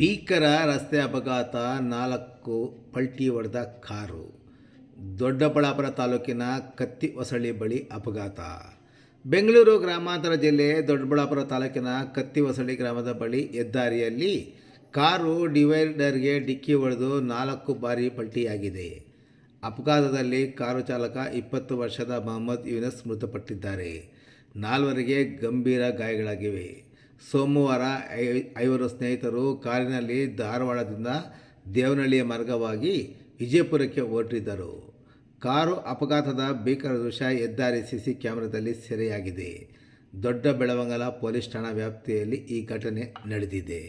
ಭೀಕರ ರಸ್ತೆ ಅಪಘಾತ ನಾಲ್ಕು ಪಲ್ಟಿ ಹೊಡೆದ ಕಾರು. ದೊಡ್ಡಬಳ್ಳಾಪುರ ತಾಲೂಕಿನ ಕತ್ತಿ ಹೊಸಳ್ಳಿ ಬಳಿ ಅಪಘಾತ. ಬೆಂಗಳೂರು ಗ್ರಾಮಾಂತರ ಜಿಲ್ಲೆ ದೊಡ್ಡಬಳ್ಳಾಪುರ ತಾಲೂಕಿನ ಕತ್ತಿ ಹೊಸಳ್ಳಿ ಗ್ರಾಮದ ಬಳಿ ಹೆದ್ದಾರಿಯಲ್ಲಿ ಕಾರು ಡಿವೈಡರ್ಗೆ ಡಿಕ್ಕಿ ಹೊಡೆದು ನಾಲ್ಕು ಬಾರಿ ಪಲ್ಟಿಯಾಗಿದೆ. ಅಪಘಾತದಲ್ಲಿ ಕಾರು ಚಾಲಕ ಇಪ್ಪತ್ತು ವರ್ಷದ ಮೊಹಮ್ಮದ್ ಯುನಸ್ ಮೃತಪಟ್ಟಿದ್ದಾರೆ. ನಾಲ್ವರಿಗೆ ಗಂಭೀರ ಗಾಯಗಳಾಗಿವೆ. ಸೋಮವಾರ ಐವರು ಸ್ನೇಹಿತರು ಕಾರಿನಲ್ಲಿ ಧಾರವಾಡದಿಂದ ದೇವನಹಳ್ಳಿಯ ಮಾರ್ಗವಾಗಿ ವಿಜಯಪುರಕ್ಕೆ ಹೊರಟಿದ್ದರು. ಕಾರು ಅಪಘಾತದ ಭೀಕರ ದೃಶ್ಯ, ಹೆದ್ದಾರಿ ಸಿಸಿ ಕ್ಯಾಮೆರಾದಲ್ಲಿ ಸೆರೆಯಾಗಿದೆ. ದೊಡ್ಡ ಬೆಳವಂಗಲ ಪೊಲೀಸ್ ಠಾಣಾ ವ್ಯಾಪ್ತಿಯಲ್ಲಿ ಈ ಘಟನೆ ನಡೆದಿದೆ.